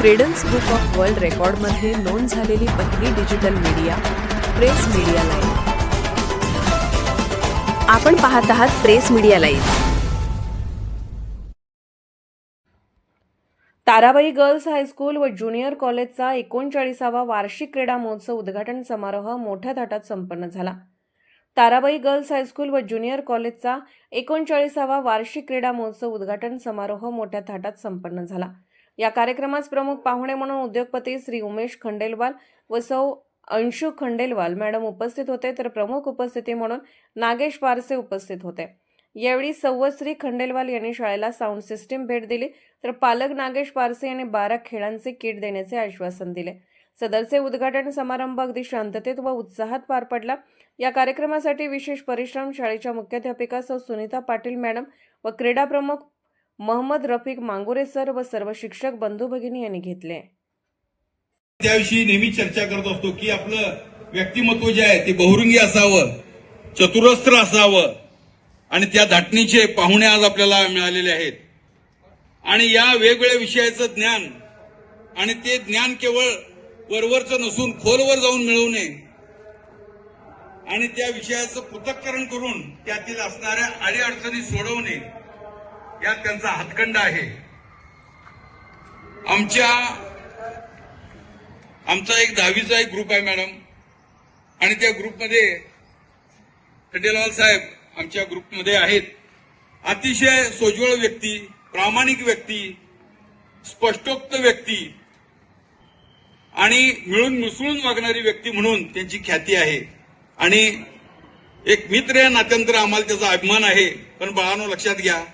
Credence book of world रेकॉर्डमध्ये नोंद झालेली पहिली digital media press media live आपण पाहत आहात press media live Tarabai girls high school व ज्युनियर कॉलेजचा एकोणचाळीसावा वार्षिक क्रीडा महोत्सव उद्घाटन समारोह मोठ्या थाटात संपन्न झाला. ताराबाई गर्ल्स हायस्कूल व ज्युनियर कॉलेजचा एकोणचाळीसावा वार्षिक क्रीडा महोत्सव उद्घाटन समारोह मोठ्या थाटात संपन्न झाला. या कार्यक्रमास प्रमुख पाहुणे म्हणून उद्योगपती श्री उमेश खंडेलवाल व सौ अंशू खंडेलवाल मॅडम उपस्थित होते. तर प्रमुख उपस्थिती म्हणून नागेश पारसे उपस्थित होते. यावेळी सव्वश्री खंडेलवाल यांनी शाळेला साऊंड सिस्टीम भेट दिली. तर पालक नागेश पारसे यांनी बारा खेळांचे किट देण्याचे आश्वासन दिले. सदरचे उद्घाटन समारंभ अगदी शांततेत व उत्साहात पार पडला. या कार्यक्रमासाठी विशेष परिश्रम शाळेच्या मुख्याध्यापिका सौ सुनीता पाटील मॅडम व क्रीडा प्रमुख महम्मद रफिक मांगुरे सर व सर्व शिक्षक बंधू भगिनी यांनी घेतले. त्याविषयी नेहमी चर्चा करत असतो की आपलं व्यक्तिमत्व जे आहे ते बहुरंगी असावं चतुरस्त्र असावं आणि त्या धाटणीचे पाहुणे आज आपल्याला मिळालेले आहेत. आणि या वेगवेगळ्या विषयाचं ज्ञान आणि ते ज्ञान केवळ वरवरचं नसून खोलवर जाऊन मिळवणे आणि त्या विषयाचं पृथक्करण करून त्यातील असणाऱ्या अडीअडचणी सोडवणे यात त्यांचा हातखंड आहे. आमच्या आमचा एक दहावीचा एक ग्रुप आहे मॅडम आणि त्या ग्रुपमध्ये खंडेलवाल साहेब आमच्या ग्रुपमध्ये आहेत. अतिशय सोज्वळ व्यक्ती प्रामाणिक व्यक्ती स्पष्टोक्त व्यक्ती आणि मिळून मिसळून वागणारी व्यक्ती म्हणून त्यांची ख्याती आहे. आणि एक मित्र या नात्यांतर आम्हाला त्याचा अभिमान आहे. पण बाळानो लक्षात घ्या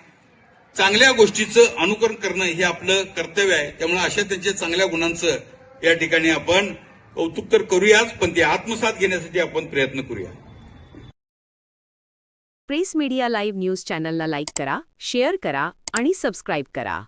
चांगल्या गोष्टीचं अनुकरण करणं हे आपलं कर्तव्य आहे. त्यामुळे अशा त्यांच्या चांगल्या गुणांचं या ठिकाणी आपण कौतुक तर करूयाच पण ते आत्मसात घेण्यासाठी आपण प्रयत्न करूया. प्रेस मीडिया लाईव्ह न्यूज चॅनलला लाईक करा शेअर करा आणि सबस्क्राईब करा.